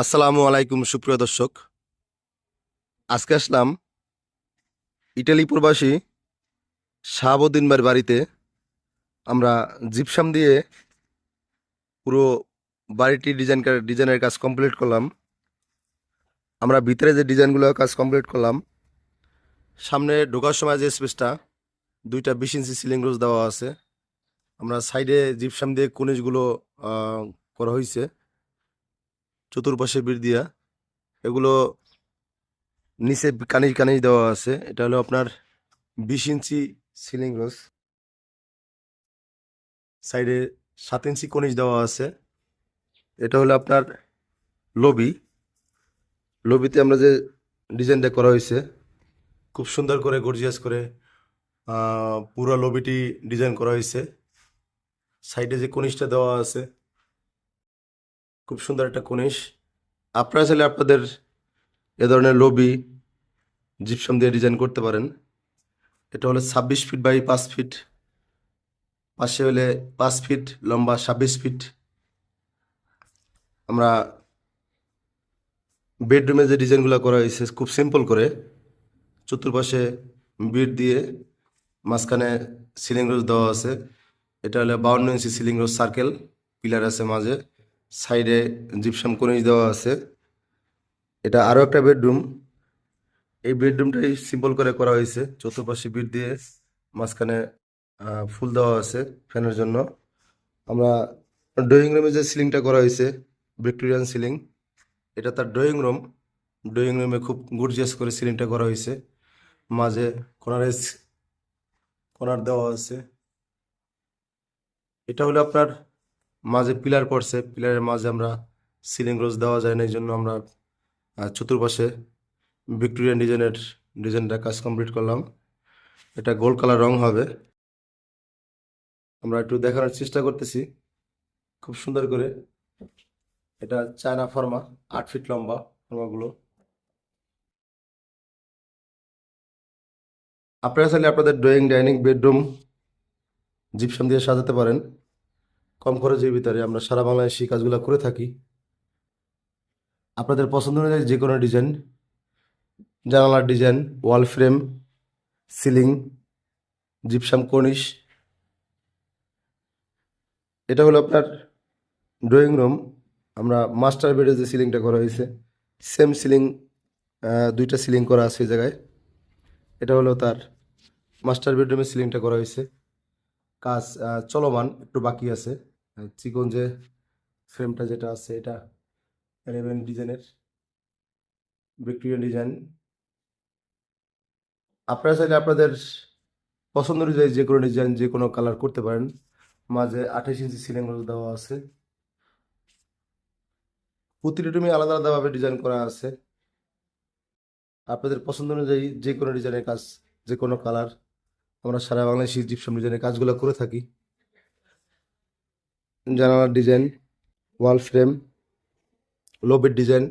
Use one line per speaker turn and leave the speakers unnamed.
আসসালামু আলাইকুম, সুপ্রিয় দর্শক। আজকে আসলাম ইটালি প্রবাসী শাহাবুদ্দিন ভাইয়ের বাড়িতে। আমরা জিপসাম দিয়ে পুরো বাড়িটি ডিজাইন ডিজাইনের কাজ কমপ্লিট করলাম। আমরা ভিতরে যে ডিজাইনগুলো কাজ কমপ্লিট করলাম, সামনে ঢোকার সময় যে স্পেসটা দুইটা বিশ ইঞ্চি সিলিং রোজ দেওয়া আছে। আমরা সাইডে জিপসাম দিয়ে কনিজগুলো করা হয়েছে চতুর্পাশে বিড় দিয়া, এগুলো নিচে কানিজ কানিজ দেওয়া আছে। এটা হলো আপনার বিশ ইঞ্চি সিলিং রোজ। সাইডে সাত ইঞ্চি কনিজ দেওয়া আছে। এটা হলো আপনার লবি। লবিতে আমরা যে ডিজাইনটা করা হয়েছে, খুব সুন্দর করে গর্জিয়াস করে পুরো লবিটি ডিজাইন করা হয়েছে। সাইডে যে কনিজটা দেওয়া আছে খুব সুন্দর একটা কনিশ। আপনারা চাইলে আপনাদের এ ধরনের লবি জিপসাম দিয়ে ডিজাইন করতে পারেন। এটা হলো ছাব্বিশ ফিট বাই পাঁচ ফিট পাশে হলে পাঁচ ফিট লম্বা ছাব্বিশ ফিট আমরা বেডরুমে যে ডিজাইনগুলো করা হয়েছে, খুব সিম্পল করে। চতুর্পাশে বিট দিয়ে মাঝখানে সিলিং রোজ দেওয়া আছে। এটা হলো বাউন্ন inch ceiling rose circle pillar আছে মাঝে। সাইডে জিপসাম কনিজ দেওয়া আছে। এটা আরও একটা বেডরুম। এই বেডরুমটাই সিম্পল করে করা হয়েছে। চতুর্পাশে বিট দিয়ে মাঝখানে ফুল দেওয়া আছে ফ্যানের জন্য। আমরা ড্রয়িং রুমে যে সিলিংটা করা হয়েছে, ভিক্টোরিয়ান সিলিং, এটা তার ড্রয়িং রুম। ড্রয়িং রুমে খুব গর্জিয়াস করে সিলিংটা করা হয়েছে। মাঝে কর্নারে কোনার দেওয়া আছে। এটা হলো আপনার মাঝে পিলার পড়ছে, পিলারের মাঝে আমরা সিলিং রোজ দেওয়া যায় না, এই জন্য আমরা চতুর্পাশে ভিক্টোরিয়ান ডিজাইনের ডিজাইনটা কাজ কমপ্লিট করলাম। এটা গোল্ড কালার রং হবে। আমরা একটু দেখানোর চেষ্টা করতেছি। খুব সুন্দর করে। এটা চায়না ফর্মা, আট ফিট লম্বা ফর্মাগুলো। আপনারা চাইলে আপনাদের ড্রয়িং ডাইনিং বেডরুম জিপসাম দিয়ে সাজাতে পারেন। কম খরচের ভিতরে আমরা সারা বাংলাদেশে এই কাজগুলো করে থাকি। আপনাদের পছন্দ অনুযায়ী যে কোনো ডিজাইন, জানালার design, wall frame, ceiling, gypsum cornice. এটা হলো আপনার ড্রয়িং রুম। আমরা মাস্টার বেডে যে সিলিংটা করা হয়েছে, সেম সিলিং দুইটা সিলিং করা আছে এই জায়গায়। এটা হলো তার মাস্টার বেডরুমের সিলিংটা করা হয়েছে। কাজ চলমান, একটু বাকি আছে। চিকন যে ফ্রেমটা যেটা আছে, এটা এলেভেন ডিজাইনের ভিক্টোরিয়ান ডিজাইন আপনারা চাইলে আপনাদের পছন্দ অনুযায়ী যে কোনো ডিজাইন যে কোনো কালার করতে পারেন। মাঝে আঠাশ ইঞ্চি সিলিং দেওয়া আছে। প্রতিটি রুমে আলাদা আলাদাভাবে ডিজাইন করা আছে। আপনাদের পছন্দ অনুযায়ী যে কোনো ডিজাইনের কাজ, যে কোনো কালার আমরা সারা বাংলাদেশি জিপসাম ডিজাইনের কাজগুলো করে থাকি। জানালার ডিজাইন ওয়াল ফ্রেম লোবের ডিজাইন